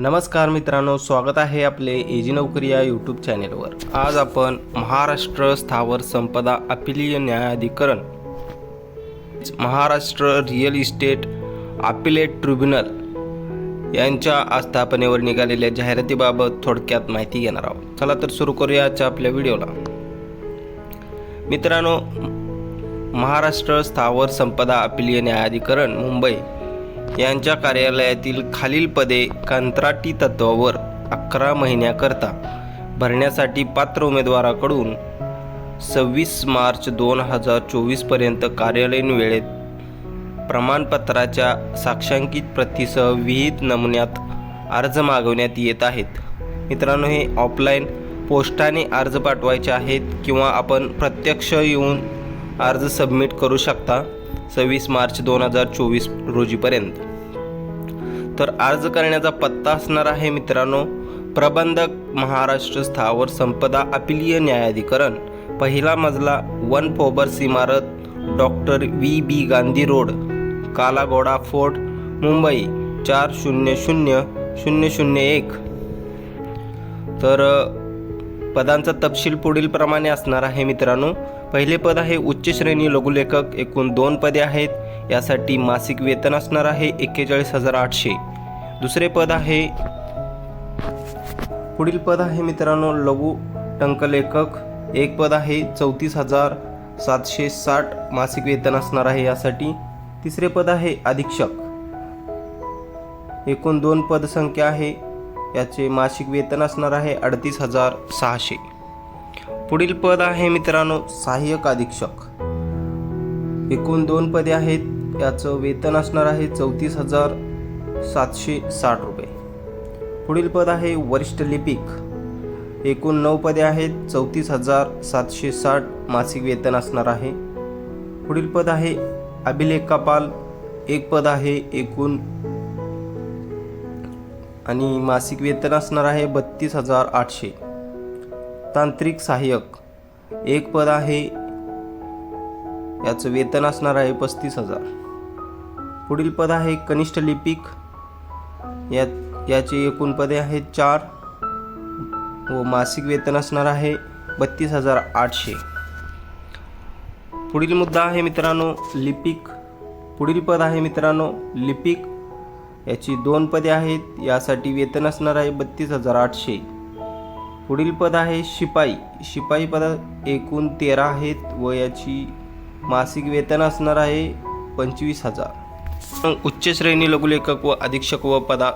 नमस्कार मित्रांनो स्वागत आहे आपले एजी नोकरी या यूट्यूब चॅनेलवर आज आपण महाराष्ट्र स्थावर संपदा अपिलीय न्यायाधिकरण Maharashtra real estate appellate tribunal यांच्या आस्थापनेवर निघालेल्या जाहिरातीबाबत थोडक्यात माहिती घेणार आहोत. चला तर सुरू करूया आजच्या आपल्या व्हिडिओला. मित्रांनो महाराष्ट्र स्थावर संपदा अपिलीय न्यायाधिकरण मुंबई यांच्या कार्यालयातील खालील पदे कंत्राटी तत्वावर अकरा महिन्याकरता भरण्यासाठी पात्र उमेदवाराकडून सव्वीस मार्च दोन हजार चोवीसपर्यंत कार्यालयीन वेळेत प्रमाणपत्राच्या साक्षांकित प्रतीसह विहित नमुन्यात अर्ज मागवण्यात येत आहेत. मित्रांनो हे ऑफलाईन पोस्टाने अर्ज पाठवायचे आहेत किंवा आपण प्रत्यक्ष येऊन अर्ज सबमिट करू शकता. सव्वीस मार्च दोन हजार चोवीस रोजीपर्यंत. तर अर्ज करण्याचा पत्ता असणार आहे मित्रांनो प्रबंधक महाराष्ट्र स्थावर संपदा अपिलीय न्यायाधिकरण पहिला मजला वन फोबर्स इमारत doctor V B Gandhi road Kalaghoda fort Mumbai चार शून्य शून्य शून्य शून्य एक. तर पदांचा तपशील पुढील प्रमाणे असणार आहे मित्रांनो पहिले पद आहे उच्च श्रेणी लघुलेखक एकूण दोन पदे आहेत. यासाठी मासिक वेतन असणार आहे एक्केचाळीस हजार आठशे. दुसरे पद आहे पुढील पद आहे मित्रांनो लघु टंकलेखक. एक पद आहे चौतीस हजार सातशे साठ मासिक वेतन असणार आहे यासाठी. तिसरे पद आहे अधीक्षक. एकूण दोन पदसंख्या आहे याचे मासिक वेतन असणार आहे अडतीस हजार सहाशे. पुढील पद आहे मित्रांनो सहाय्यक अधीक्षक. एकूण दोन पदे आहेत याचं वेतन असणार आहे चौतीस हजार सातशे साठ रुपये. पुढील पद आहे वरिष्ठ लिपिक. एकूण नऊ पदे आहेत चौतीस हजार सातशे साठ मासिक वेतन असणार आहे. पुढील पद आहे अभिलेखापाल एक पद आहे एकूण आणि मासिक वेतन असणार आहे बत्तीस हजार आठशे. तांत्रिक सहाय्यक. एक पद आहे याचं वेतन असणार आहे पस्तीस हजार. पुढील पद आहे कनिष्ठ लिपिक. या याचे एकूण पदे आहेत चार. व मासिक वेतन असणार आहे बत्तीस हजार आठशे. पुढील मुद्दा आहे मित्रांनो लिपिक. पुढील पद आहे मित्रांनो लिपिक. याची दोन पदे आहेत यासाठी वेतन असणार आहे बत्तीस हजार आठशे. पुढील पद आहे शिपाई. शिपाई पदात एकूण तेरा आहेत व याची मासिक वेतन असणार आहे पंचवीस हजार. उच्च श्रेणी लघुलेखक व अधीक्षक व पदा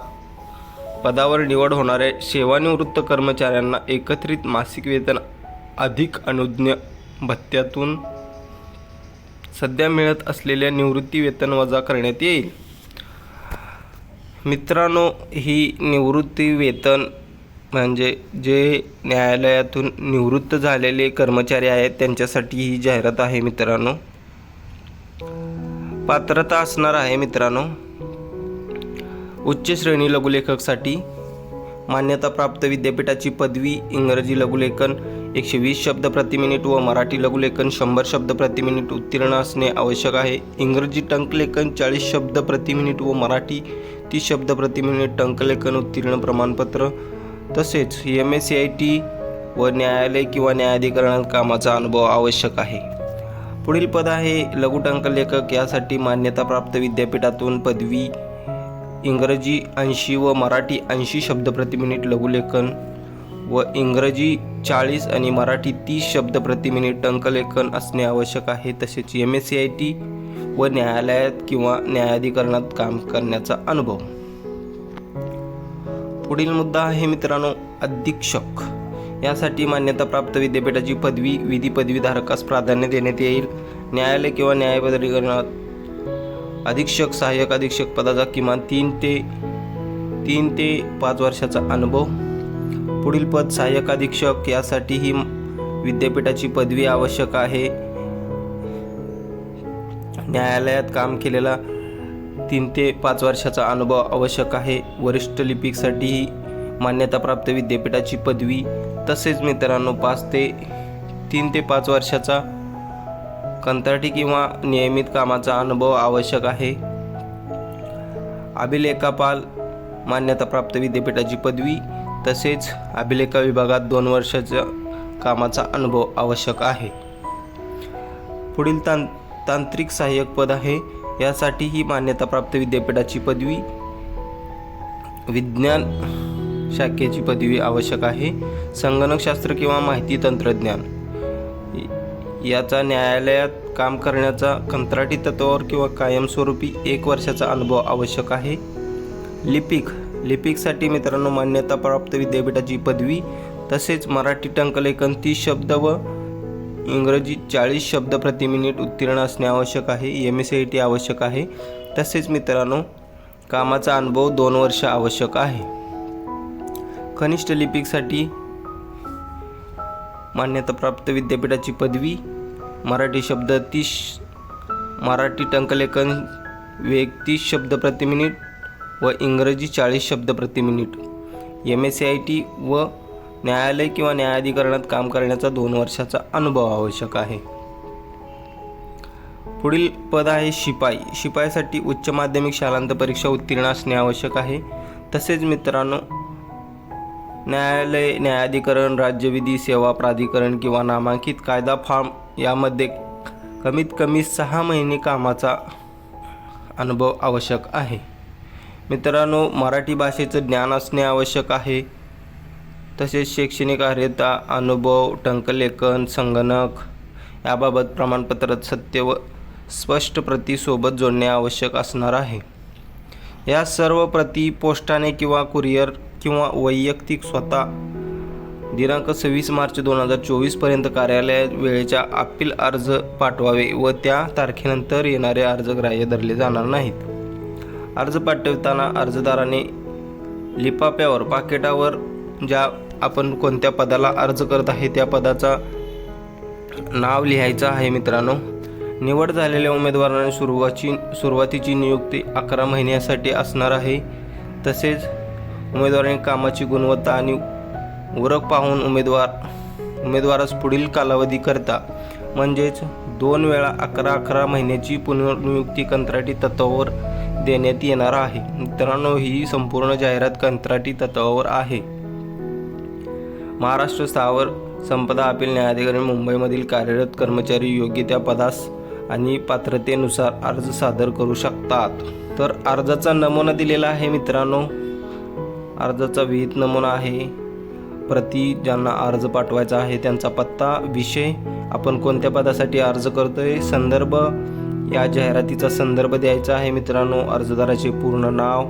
पदावर निवड होणाऱ्या सेवानिवृत्त कर्मचाऱ्यांना एकत्रित मासिक वेतन अधिक अनुज्ञ भत्त्यातून सध्या मिळत असलेल्या निवृत्ती वेतन वजा करण्यात येईल. मित्रांनो ही निवृत्ती वेतन म्हणजे जे न्यायालयातून निवृत्त झालेले कर्मचारी आहेत त्यांच्यासाठी ही जाहिरात आहे मित्रांनो. पात्रता असणार आहे मित्रांनो. उच्च श्रेणी लघुलेखकसाठी मान्यताप्राप्त विद्यापीठाची पदवी इंग्रजी लघुलेखन एकशे वीस शब्द प्रति मिनिट व मराठी लघुलेखन शंभर शब्द प्रति मिनिट उत्तीर्ण असणे आवश्यक आहे. इंग्रजी टंकलेखन चाळीस शब्द प्रति मिनिट व मराठी तीस शब्द प्रति मिनिट टंकलेखन उत्तीर्ण प्रमाणपत्र तसेच M S C I T व न्यायालय किंवा न्यायाधिकरणात कामाचा अनुभव आवश्यक आहे. पुढील पद आहे लघुटंकलेखक यासाठी मान्यताप्राप्त विद्यापीठातून पदवी इंग्रजी ऐंशी व मराठी ऐंशी शब्द प्रति मिनिट लघुलेखन व इंग्रजी चाळीस आणि मराठी तीस शब्द प्रति मिनिट टंकलेखन असणे आवश्यक आहे. तसेच M S C I T व न्यायालयात किंवा न्यायाधिकरणात काम करण्याचा अनुभव. पुढील मुद्दा आहे मित्रांनो अधीक्षक. यासाठी मान्यताप्राप्त विद्यापीठाची पदवी विधी पदवीधारकास प्राधान्य देण्यात येईल. न्यायालय किंवा न्यायपदरीकरणात अधीक्षक सहाय्यक अधीक्षक पदाचा किमान तीन ते तीन ते पाच वर्षाचा अनुभव. पुढील पद सहाय्यक अधीक्षक यासाठी ही विद्यापीठाची पदवी आवश्यक आहे. न्यायालयात काम केलेला तीन ते पाच वर्षाचा अनुभव आवश्यक आहे. वरिष्ठ लिपिकसाठीही मान्यताप्राप्त विद्यापीठाची पदवी तसेच मित्रांनो पाच ते तीन ते पाच वर्षाचा कंत्राटी किंवा नियमित कामाचा अनुभव आवश्यक आहे. अभिलेखापाल मान्यताप्राप्त विद्यापीठाची पदवी तसेच अभिलेखा विभागात दोन वर्षाचा कामाचा अनुभव आवश्यक आहे. पुढील तां तांत्रिक सहाय्यक पद आहे. यासाठी ही मान्यताप्राप्त विद्यापीठाची पदवी विज्ञान शाखेची पदवी आवश्यक आहे. संगणकशास्त्र किंवा माहिती तंत्रज्ञान. याचा न्यायालयात काम करण्याचा कंत्राटी तत्वावर किंवा कायमस्वरूपी एक वर्षाचा अनुभव आवश्यक आहे. लिपिक लिपिकसाठी मित्रांनो मान्यताप्राप्त विद्यापीठाची पदवी तसेच मराठी टंकलेखन तीस शब्द व इंग्रजी चाळीस शब्द प्रति मिनिट उत्तीर्ण असणे आवश्यक आहे. एम एस सी टी आवश्यक आहे. तसेच मित्रांनो कामाचा अनुभव दोन वर्ष आवश्यक आहे. कनिष्ठ लिपिकसाठी मान्यताप्राप्त विद्यापीठाची पदवी मराठी शब्द तीस मराठी टंकलेखन वेग तीस शब्द प्रति मिनिट व इंग्रजी चाळीस शब्द प्रति minute. M S C I T व न्यायालय किंवा न्यायाधिकरणात काम करण्याचा दोन वर्षाचा अनुभव आवश्यक आहे. पुढील पद आहे शिपाई. शिपाईसाठी उच्च माध्यमिक शालांत परीक्षा उत्तीर्ण असणे आवश्यक आहे. तसेच मित्रांनो न्यायालय न्यायाधिकरण राज्यविधी सेवा प्राधिकरण किंवा नामांकित कायदा फॉर्म यामध्ये कमीत कमी सहा महिने कामाचा अनुभव आवश्यक आहे. मित्रांनो मराठी भाषेचं ज्ञान असणे आवश्यक आहे. तसेच शैक्षणिक अर्हता अनुभव टंकलेखन संगणक याबाबत प्रमाणपत्र सत्य व स्पष्ट प्रतीसोबत जोडणे आवश्यक असणार आहे. या सर्व प्रती पोस्टाने किंवा कुरिअर किंवा वैयक्तिक स्वतः दिनांक सव्वीस मार्च दोन हजार चोवीसपर्यंत कार्यालयात वेळेच्या अपील अर्ज पाठवावे व त्या तारखेनंतर येणारे अर्ज ग्राह्य धरले जाणार नाहीत. अर्ज पाठवताना अर्जदाराने लिफाफ्यावर पाकिटावर ज्या आपण कोणत्या पदाला अर्ज करत आहे त्या पदाचा नाव लिहायचं आहे मित्रांनो. निवड झालेल्या उमेदवाराने सुरुवाची सुरुवातीची नियुक्ती अकरा महिन्यासाठी असणार आहे. तसेच उमेदवाराने कामाची गुणवत्ता आणि उरक पाहून उमेदवार उमेदवारास पुढील कालावधीकरता म्हणजेच दोन वेळा अकरा अकरा महिन्याची पुनर्नियुक्ती कंत्राटी तत्वावर देण्यात येणार आहे. मित्रांनो ही संपूर्ण जाहिरात कंत्राटी तत्वावर आहे. महाराष्ट्र स्थावर संपदा अपील न्यायाधिकरण मुंबईमधील कार्यरत कर्मचारी योग्य त्या पदास आणि पात्रतेनुसार अर्ज सादर करू शकतात. तर अर्जाचा नमुना दिलेला आहे मित्रांनो. अर्जाचा विहित नमुना आहे. प्रति ज्यांना अर्ज पाठवायचा आहे त्यांचा पत्ता विषय आपण कोणत्या पदासाठी अर्ज करतोय संदर्भ या जाहिरातीचा संदर्भ द्यायचा आहे मित्रांनो. अर्जदाराचे पूर्ण नाव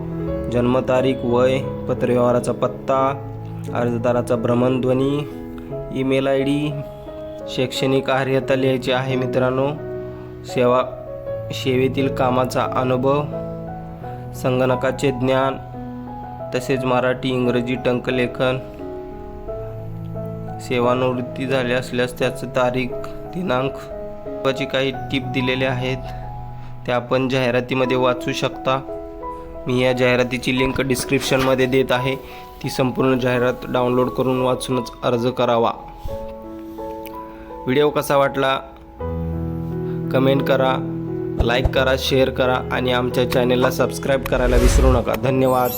जन्मतारीख वय पत्रव्यवहाराचा पत्ता अर्जदाराचा भ्रमणध्वनी ईमेल आय डी शैक्षणिक अर्हता लिहायची आहे मित्रांनो. सेवा सेवेतील कामाचा अनुभव संगणकाचे ज्ञान तसेच मराठी इंग्रजी टंकलेखन सेवानिवृत्ती झाली असल्यास त्याचं तारीख दिनांक त्याची काही टीप दिलेले आहेत. त्या आपण जाहिरातीमध्ये वाचू शकता. मी या जाहिरातीची लिंक डिस्क्रिप्शनमध्ये देत आहे. ती संपूर्ण जाहिरात डाउनलोड करून वाचूनच अर्ज करावा. व्हिडिओ कसा वाटला? कमेंट करा लाईक करा शेअर करा आणि आमच्या चॅनेलला सबस्क्राईब करायला विसरू नका. धन्यवाद.